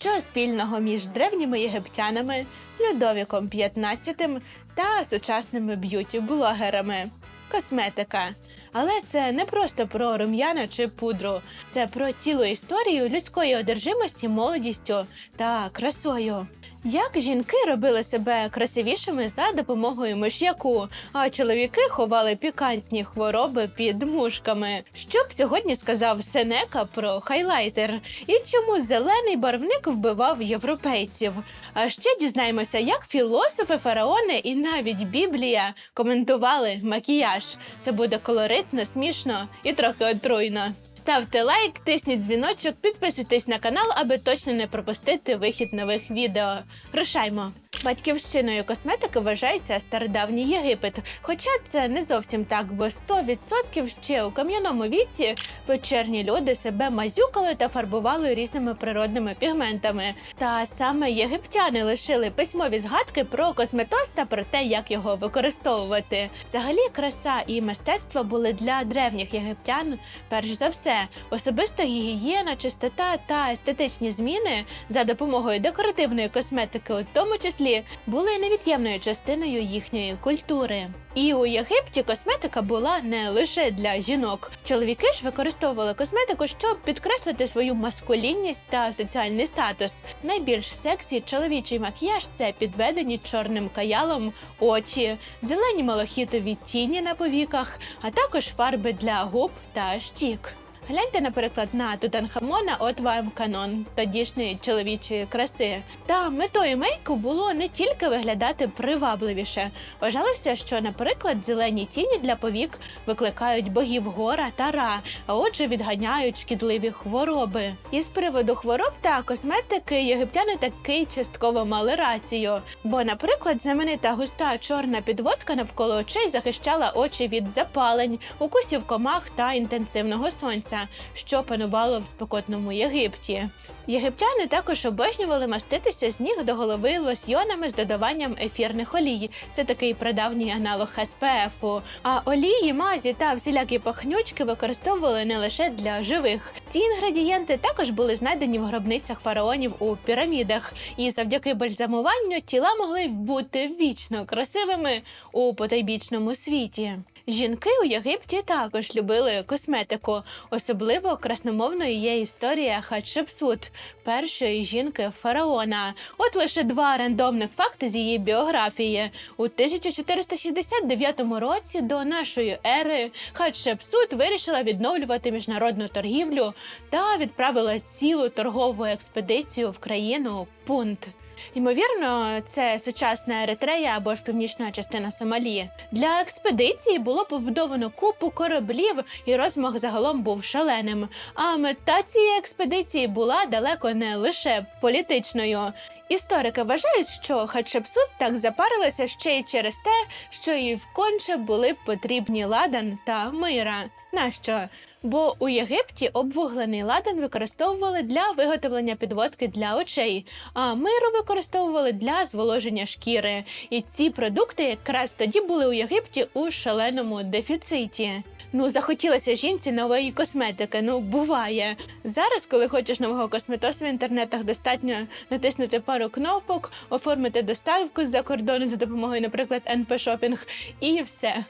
Що спільного між древніми єгиптянами, Людовіком XV та сучасними б'юті-блогерами? Косметика. Але це не просто про рум'яна чи пудру, це про цілу історію людської одержимості молодістю та красою. Як жінки робили себе красивішими за допомогою миш'яку, а чоловіки ховали пікантні хвороби під мушками. Що б сьогодні сказав Сенека про хайлайтер? І чому зелений барвник вбивав європейців? А ще дізнаємося, як філософи, фараони і навіть Біблія коментували макіяж. Це буде колоритно, смішно і трохи отруйно. Ставте лайк, тисніть дзвіночок, підписуйтесь на канал, аби точно не пропустити вихід нових відео. Рушаймо! Батьківщиною косметики вважається стародавній Єгипет, хоча це не зовсім так, бо 100% ще у кам'яному віці печерні люди себе мазюкали та фарбували різними природними пігментами. Та саме єгиптяни лишили письмові згадки про косметоз та про те, як його використовувати. Взагалі, краса і мистецтво були для древніх єгиптян перш за все. Особиста гігієна, чистота та естетичні зміни за допомогою декоративної косметики, у тому числі, були невід'ємною частиною їхньої культури. І у Єгипті косметика була не лише для жінок. Чоловіки ж використовували косметику, щоб підкреслити свою маскулінність та соціальний статус. Найбільш сексі чоловічий макіяж це підведені чорним каялом очі, зелені малахітові тіні на повіках, а також фарби для губ та щік. Гляньте, наприклад, на Тутанхамона от вам канон тодішньої чоловічої краси. Та метою мейку було не тільки виглядати привабливіше. Вважалося, що, наприклад, зелені тіні для повік викликають богів гора та ра, а отже, відганяють шкідливі хвороби. І з приводу хвороб та косметики єгиптяни таки частково мали рацію. Бо, наприклад, знаменита густа чорна підводка навколо очей захищала очі від запалень, укусів комах та інтенсивного сонця що панувало в спекотному Єгипті. Єгиптяни також обожнювали маститися з ніг до голови лосьйонами з додаванням ефірних олій. Це такий прадавній аналог СПФу. А олії, мазі та всілякі пахнючки використовували не лише для живих. Ці інгредієнти також були знайдені в гробницях фараонів у пірамідах, і завдяки бальзамуванню тіла могли бути вічно красивими у потойбічному світі. Жінки у Єгипті також любили косметику. Особливо красномовною є історія Хатшепсут, першої жінки фараона. От лише два рандомних факти з її біографії. У 1469 році до нашої ери Хатшепсут вирішила відновлювати міжнародну торгівлю та відправила цілу торгову експедицію в країну Пунт. Ймовірно, це сучасна Еритрея або ж північна частина Сомалі. Для експедиції було побудовано купу кораблів, і розмах загалом був шаленим. А мета цієї експедиції була далеко не лише політичною. Історики вважають, що Хатшепсут так запарилася ще й через те, що їй вконче були потрібні ладан та мира. Нащо? Бо у Єгипті обвуглений ладан використовували для виготовлення підводки для очей, а миру використовували для зволоження шкіри. І ці продукти якраз тоді були у Єгипті у шаленому дефіциті. Ну, захотілося жінці нової косметики. Ну, буває. Зараз, коли хочеш нового косметосу в інтернетах, достатньо натиснути пару кнопок, оформити доставку з-за кордону за допомогою, наприклад, НП Шопінг, і все.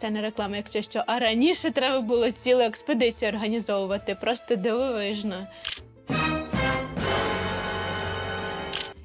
Це не реклама, якщо що. А раніше треба було цілу експедицію організовувати. Просто дивовижно.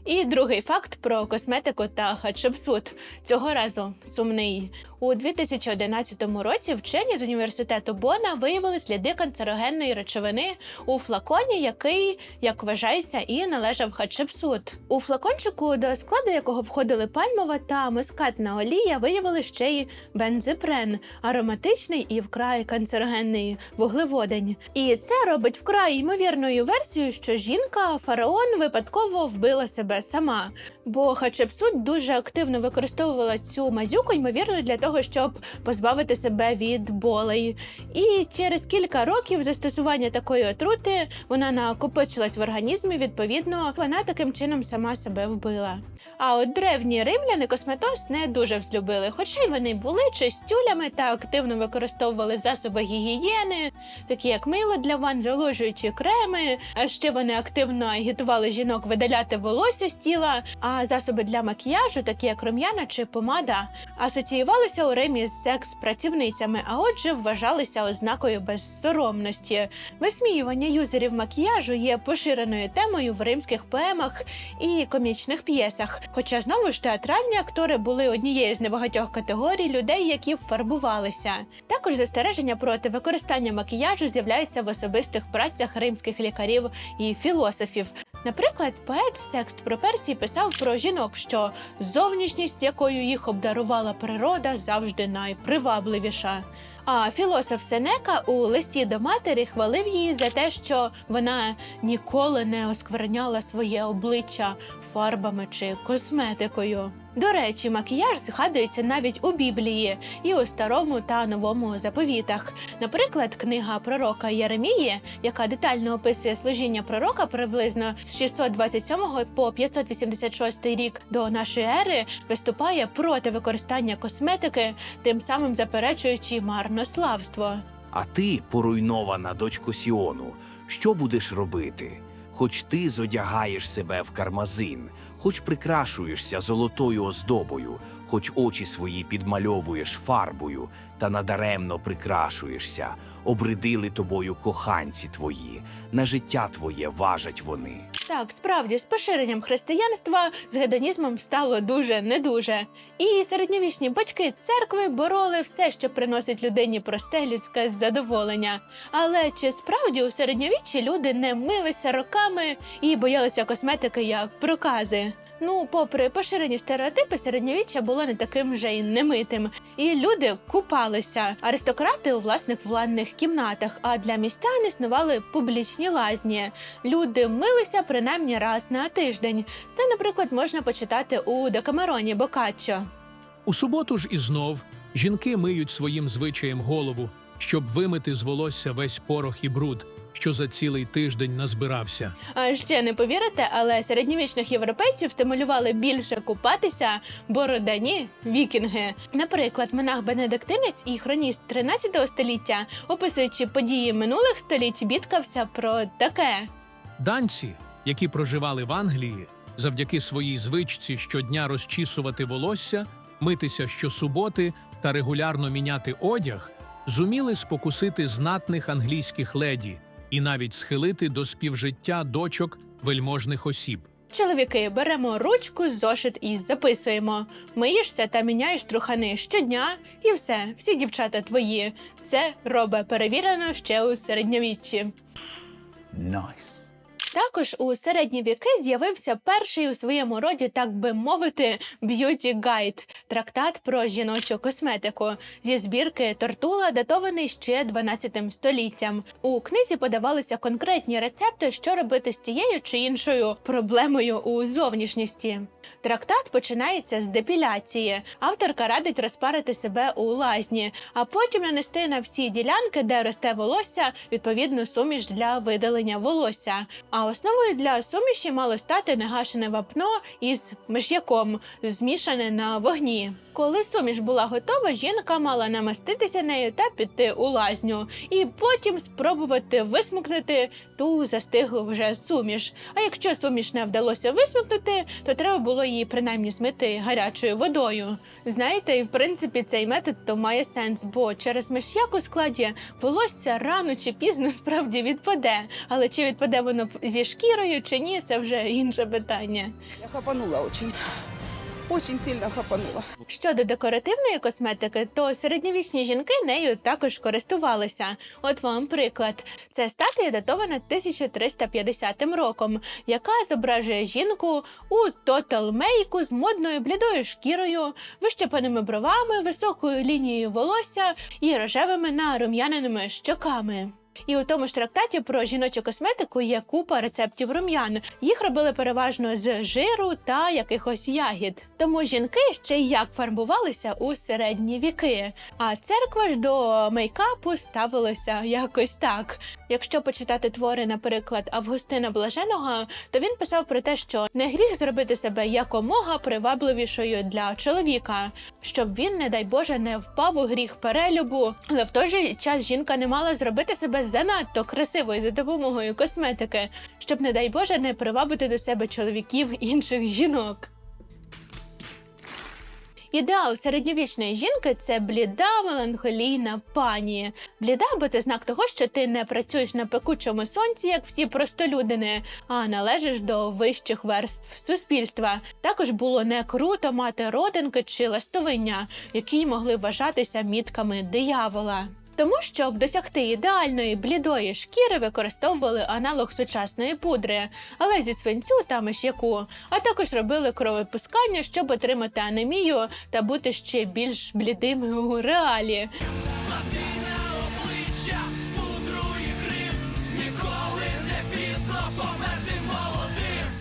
І другий факт про косметику та Хатшепсут. Цього разу сумний. У 2011 році вчені з університету Бона виявили сліди канцерогенної речовини у флаконі, який, як вважається, і належав Хатшепсут. У флакончику, до складу якого входили пальмова та мускатна олія, виявили ще й бензипрен, ароматичний і вкрай канцерогенний вуглеводень. І це робить вкрай ймовірною версією, що жінка фараон випадково вбила себе сама. Бо Хатшепсут дуже активно використовувала цю мазюку, ймовірно, для того, того, щоб позбавити себе від болей. І через кілька років застосування такої отрути вона накопичилась в організмі. Відповідно, вона таким чином сама себе вбила. А от древні римляни косметоз не дуже взлюбили, хоча й вони були чистюлями та активно використовували засоби гігієни, такі як мило для ванн, зволожуючі креми. А ще вони активно агітували жінок видаляти волосся з тіла. А засоби для макіяжу, такі як рум'яна чи помада, асоціювалися у Римі з секс-працівницями, а отже, вважалися ознакою безсоромності. Висміювання юзерів макіяжу є поширеною темою в римських поемах і комічних п'єсах. Хоча знову ж театральні актори були однією з небагатьох категорій людей, які фарбувалися. Також застереження проти використання макіяжу з'являються в особистих працях римських лікарів і філософів. Наприклад, поет Секст Проперцій писав про жінок, що зовнішність, якою їх обдарувала природа, завжди найпривабливіша. А філософ Сенека у листі до матері хвалив її за те, що вона ніколи не оскверняла своє обличчя фарбами чи косметикою. До речі, макіяж згадується навіть у Біблії і у старому та новому заповітах. Наприклад, книга пророка Єремії, яка детально описує служіння пророка приблизно з 627 по 586 рік до нашої ери, виступає проти використання косметики, тим самим заперечуючи марнославство. А ти, поруйнована дочко Сіону, що будеш робити? Хоч ти зодягаєш себе в кармазин, хоч прикрашуєшся золотою оздобою, хоч очі свої підмальовуєш фарбою, та надаремно прикрашуєшся, обридили тобою коханці твої, на життя твоє важать вони. Так, справді, з поширенням християнства з гедонізмом стало дуже не дуже. І середньовічні батьки церкви бороли все, що приносить людині просте людське задоволення. Але чи справді у середньовіччі люди не милися роками і боялися косметики як прокази? Ну, попри поширені стереотипи, середньовіччя було не таким вже й немитим, і люди купалися. Аристократи у власних владних кімнатах, а для містян існували публічні лазні. Люди милися принаймні раз на тиждень. Це, наприклад, можна почитати у Декамероні Бокаччо. У суботу ж і знов жінки миють своїм звичаєм голову, щоб вимити з волосся весь порох і бруд, що за цілий тиждень назбирався. А ще не повірите, але середньовічних європейців стимулювали більше купатися бородані вікінги. Наприклад, монах Бенедиктинець і хроніст 13 століття, описуючи події минулих століть, бідкався про таке. Данці, які проживали в Англії, завдяки своїй звичці щодня розчісувати волосся, митися щосуботи та регулярно міняти одяг, зуміли спокусити знатних англійських леді і навіть схилити до співжиття дочок вельможних осіб. Чоловіки, беремо ручку, зошит і записуємо. Миєшся та міняєш трухани щодня, і все, всі дівчата твої. Це робе перевірено ще у середньовіччі. Nice. Також у середні віки з'явився перший у своєму роді, так би мовити, б'юті гайд трактат про жіночу косметику зі збірки Тортула, датований ще 12 століттям. У книзі подавалися конкретні рецепти, що робити з тією чи іншою проблемою у зовнішністі. Трактат починається з депіляції. Авторка радить розпарити себе у лазні, а потім нанести на всі ділянки, де росте волосся, відповідну суміш для видалення волосся. А основою для суміші мало стати негашене вапно із миш'яком, змішане на вогні. Коли суміш була готова, жінка мала намаститися нею та піти у лазню, і потім спробувати висмикнути ту застиглу вже суміш. А якщо суміш не вдалося висмикнути, то треба було її принаймні змити гарячою водою. Знаєте, і в принципі цей метод то має сенс, бо через миш'як у складі волосся рано чи пізно справді відпаде. Але чи відпаде воно зі шкірою чи ні, це вже інше питання. Я хапанула очень. Очень сильно хапанула. Щодо декоративної косметики, то середньовічні жінки нею також користувалися. От вам приклад: це статуя датована 1350 роком, яка зображує жінку у тотал-мейку з модною блідою шкірою, вищепаними бровами, високою лінією волосся і рожевими нарум'яненими щоками. І у тому ж трактаті про жіночу косметику є купа рецептів рум'ян. Їх робили переважно з жиру та якихось ягід. Тому жінки ще як фарбувалися у середні віки. А церква ж до мейкапу ставилася якось так. Якщо почитати твори, наприклад, Августина Блаженого, то він писав про те, що не гріх зробити себе якомога привабливішою для чоловіка, щоб він, не дай Боже, не впав у гріх перелюбу. Але в той же час жінка не мала зробити занадто красивою за допомогою косметики, щоб, не дай Боже, не привабити до себе чоловіків інших жінок. Ідеал середньовічної жінки це бліда, меланхолійна пані. Бліда, бо це знак того, що ти не працюєш на пекучому сонці, як всі простолюдини, а належиш до вищих верств суспільства. Також було не круто мати родинки чи ластовиння, які могли вважатися мітками диявола. Тому, щоб досягти ідеальної блідої шкіри, використовували аналог сучасної пудри, але зі свинцю та миш'яку, а також робили кровопускання, щоб отримати анемію та бути ще більш блідими у реалі.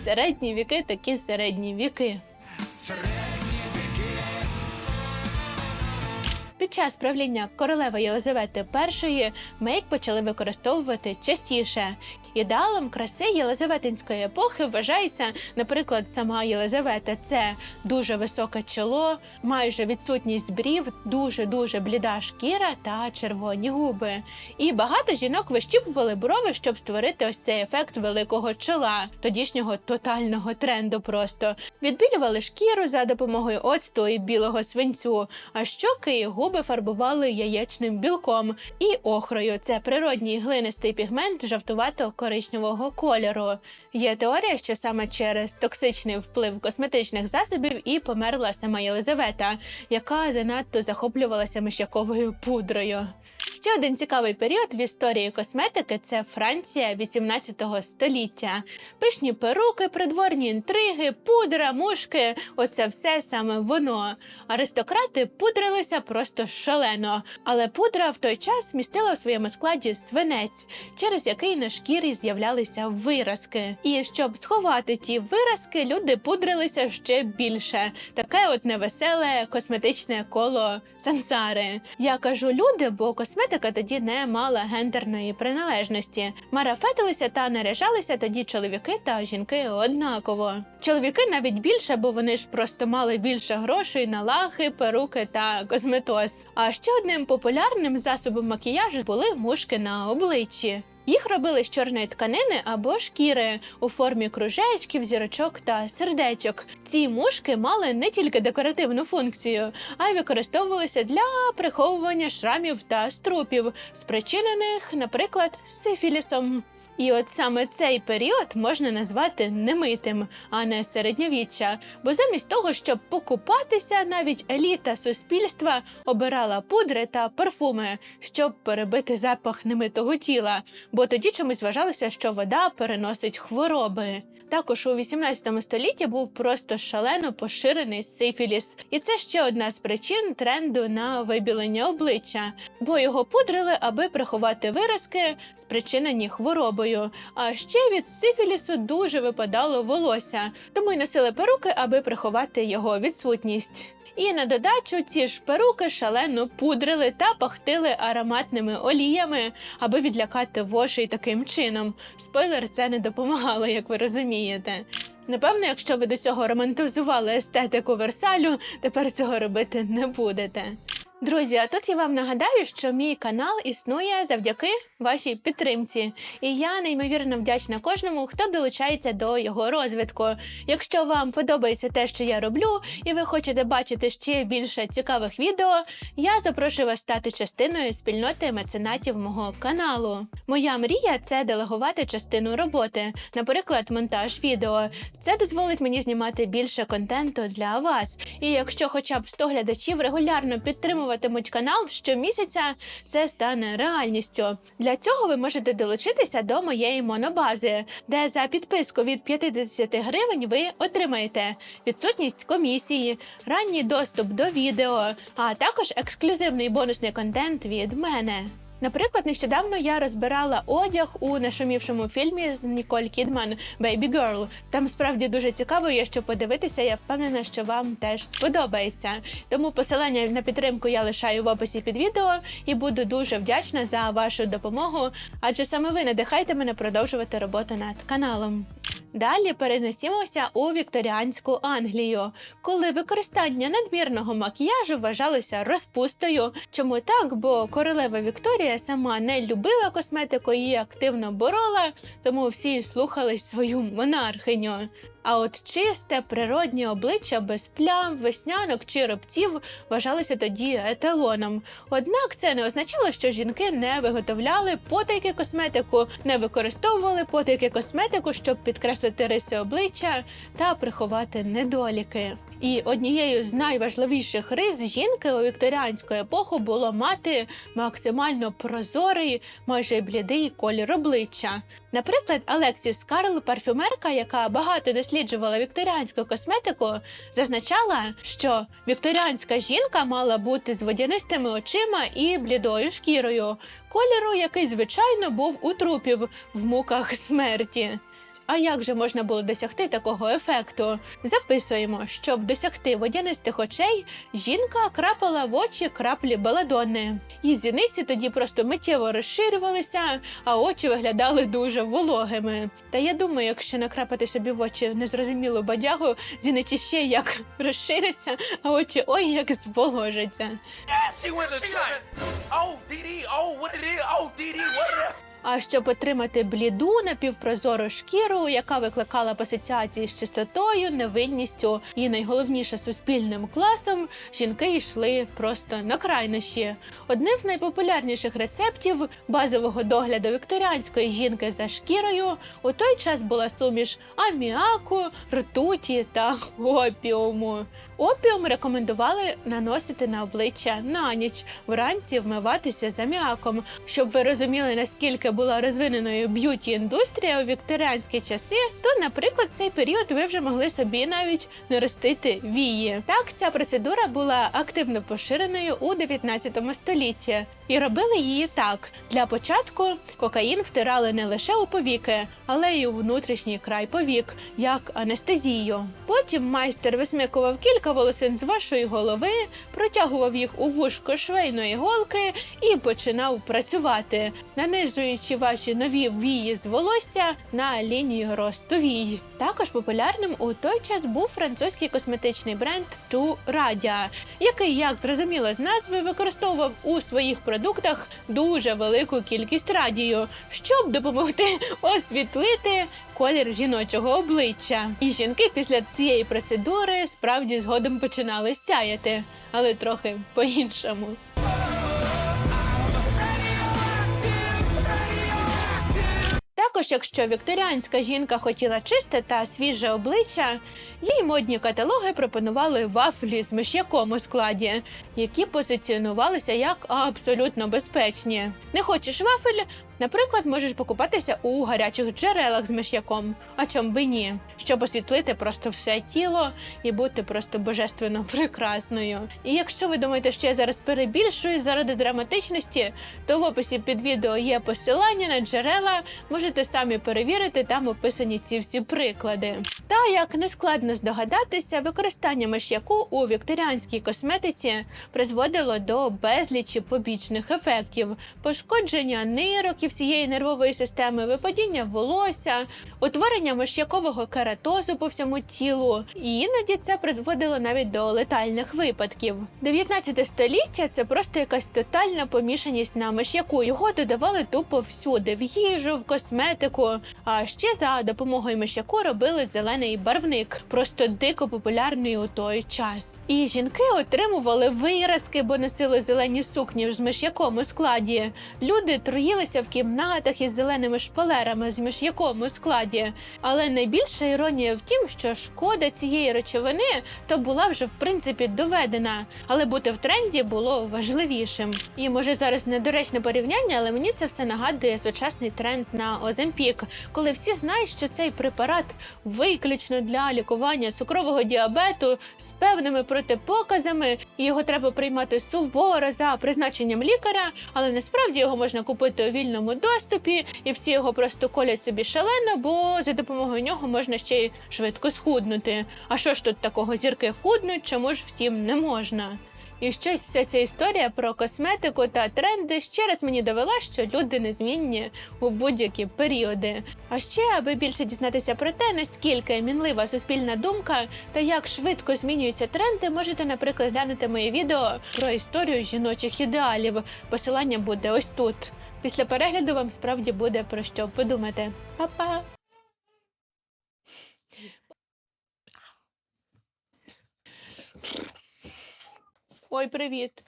Середні віки такі середні віки. Під час правління королеви Єлизавети І мейк почали використовувати частіше. Ідеалом краси Єлизаветинської епохи вважається, наприклад, сама Єлизавета це дуже високе чоло, майже відсутність брів, дуже дуже бліда шкіра та червоні губи. І багато жінок вищіпували брови, щоб створити ось цей ефект великого чола, тодішнього тотального тренду. Просто відбілювали шкіру за допомогою оцту і білого свинцю, а щоки і губи фарбували яєчним білком і охрою. Це природній глинистий пігмент жовтувато коричневого кольору. Є теорія, що саме через токсичний вплив косметичних засобів і померла сама Єлизавета, яка занадто захоплювалася мишяковою пудрою. Ще один цікавий період в історії косметики це Франція 18 століття. Пишні перуки, придворні інтриги, пудра, мушки оце все саме воно. Аристократи пудрилися просто шалено, але пудра в той час містила у своєму складі свинець, через який на шкірі з'являлися виразки. І щоб сховати ті виразки, люди пудрилися ще більше. Таке от невеселе косметичне коло сансари. Я кажу люди, бо косметика тоді не мала гендерної приналежності. Марафетилися та наряжалися тоді чоловіки та жінки однаково. Чоловіки навіть більше, бо вони ж просто мали більше грошей на лахи, перуки та косметоз. А ще одним популярним засобом макіяжу були мушки на обличчі. Їх робили з чорної тканини або шкіри у формі кружечків, зірочок та сердечок. Ці мушки мали не тільки декоративну функцію, а й використовувалися для приховування шрамів та струпів, спричинених, наприклад, сифілісом. І от саме цей період можна назвати немитим, а не середньовіччя. Бо замість того, щоб покупатися, навіть еліта суспільства обирала пудри та парфуми, щоб перебити запах немитого тіла, бо тоді чомусь вважалося, що вода переносить хвороби. Також у 18 столітті був просто шалено поширений сифіліс, і це ще одна з причин тренду на вибілення обличчя, бо його пудрили, аби приховати виразки, спричинені хворобою. А ще від сифілісу дуже випадало волосся, тому й носили перуки, аби приховати його відсутність. І на додачу ці ж перуки шалено пудрили та пахтили ароматними оліями, аби відлякати вошей таким чином. Спойлер, це не допомагало, як ви розумієте. Напевно, якщо ви до цього романтизували естетику Версалю, тепер цього робити не будете. Друзі, а тут я вам нагадаю, що мій канал існує завдяки вашій підтримці, і я неймовірно вдячна кожному, хто долучається до його розвитку. Якщо вам подобається те, що я роблю, і ви хочете бачити ще більше цікавих відео, я запрошую вас стати частиною спільноти меценатів мого каналу. Моя мрія це делегувати частину роботи, наприклад, монтаж відео. Це дозволить мені знімати більше контенту для вас. І якщо хоча б 100 глядачів регулярно підтримуватимуть канал щомісяця, це стане реальністю. Для цього ви можете долучитися до моєї монобази, де за підписку від 50 гривень ви отримаєте відсутність комісії, ранній доступ до відео, а також ексклюзивний бонусний контент від мене. Наприклад, нещодавно я розбирала одяг у нашумівшому фільмі з Ніколь Кідман «Baby Girl». Там справді дуже цікаво є що подивитися. Я впевнена, що вам теж сподобається. Тому посилання на підтримку я лишаю в описі під відео і буду дуже вдячна за вашу допомогу, адже саме ви надихаєте мене продовжувати роботу над каналом. Далі перенесімося у вікторіанську Англію, коли використання надмірного макіяжу вважалося розпустою. Чому так? Бо королева Вікторія сама не любила косметику, її активно борола, тому всі слухались свою монархиню. А от чисте природнє обличчя без плям, веснянок чи рубців вважалося тоді еталоном. Однак це не означало, що жінки не виготовляли потайки косметику, не використовували потайки косметику, щоб підкреслити риси обличчя та приховати недоліки. І однією з найважливіших рис жінки у вікторіанську епоху було мати максимально прозорий, майже блідий колір обличчя. Наприклад, Алексіс Карл, парфюмерка, яка багато досліджувала вікторіанську косметику, зазначала, що вікторіанська жінка мала бути з водянистими очима і блідою шкірою, кольору, який звичайно був у трупів в муках смерті. А як же можна було досягти такого ефекту? Записуємо, щоб досягти водянистих очей, жінка крапала в очі краплі баладони. І зіниці тоді просто миттєво розширювалися, а очі виглядали дуже вологими. Та я думаю, якщо накрапати собі в очі незрозумілу бадягу, зіниці ще як розширяться, а очі ой як зволожаться. А щоб отримати бліду напівпрозору шкіру, яка викликала б асоціації з чистотою, невинністю і найголовніше суспільним класом, жінки йшли просто на крайнощі. Одним з найпопулярніших рецептів базового догляду вікторіанської жінки за шкірою у той час була суміш аміаку, ртуті та опіуму. Опіум рекомендували наносити на обличчя на ніч, вранці вмиватися за м'яком. Щоб ви розуміли, наскільки була розвиненою б'юті індустрія у вікторіанські часи, то, наприклад, цей період ви вже могли собі навіть наростити вії. Так, ця процедура була активно поширеною у 19 столітті. І робили її так: для початку кокаїн втирали не лише у повіки, але й у внутрішній край повік, як анестезію. Потім майстер висмикував кілька волосин з вашої голови, протягував їх у вушко швейної голки і починав працювати, нанизуючи ваші нові вії з волосся на лінію росту вій. Також популярним у той час був французький косметичний бренд Ту Радя, який, як зрозуміло з назви, використовував у своїх продуктах дуже велику кількість радію, щоб допомогти освітлити колір жіночого обличчя. І жінки після цієї процедури справді згодом починали сяяти, але трохи по-іншому. Також, якщо вікторіанська жінка хотіла чисте та свіже обличчя, їй модні каталоги пропонували вафлі з миш'яком у складі, які позиціонувалися як абсолютно безпечні. Не хочеш вафель? Наприклад, можеш покупатися у гарячих джерелах з миш'яком, а чом би ні, щоб освітлити просто все тіло і бути просто божественно прекрасною. І якщо ви думаєте, що я зараз перебільшую заради драматичності, то в описі під відео є посилання на джерела, можете самі перевірити, там описані ці всі приклади. Та як не складно здогадатися, використання миш'яку у вікторіанській косметиці призводило до безлічі побічних ефектів, пошкодження нирок і всієї нервової системи, випадіння волосся, утворення миш'якового кератозу по всьому тілу. І іноді це призводило навіть до летальних випадків. 19 століття це просто якась тотальна помішаність на миш'яку. Його додавали тупо всюди в їжу, в косметику. А ще за допомогою миш'яку робили зелений барвник, просто дико популярний у той час. І жінки отримували виразки, бо носили зелені сукні з миш'яком у складі. Люди труїлися в кімнатах із зеленими шпалерами з міш'яком у складі. Але найбільша іронія в тім, що шкода цієї речовини то була вже в принципі доведена, але бути в тренді було важливішим. І може зараз недоречне порівняння, але мені це все нагадує сучасний тренд на Оземпік, коли всі знають, що цей препарат виключно для лікування цукрового діабету з певними протипоказами, і його треба приймати суворо за призначенням лікаря, але насправді його можна купити у вільному доступі, і всі його просто колять собі шалено, бо за допомогою нього можна ще й швидко схуднути. А що ж тут такого зірки худнуть, чому ж всім не можна? І щось вся ця історія про косметику та тренди ще раз мені довела, що люди незмінні у будь-які періоди. А ще, аби більше дізнатися про те, наскільки мінлива суспільна думка та як швидко змінюються тренди, можете, наприклад, глянути моє відео про історію жіночих ідеалів. Посилання буде ось тут. Після перегляду вам справді буде про що подумати. Па-па! Ой, привіт!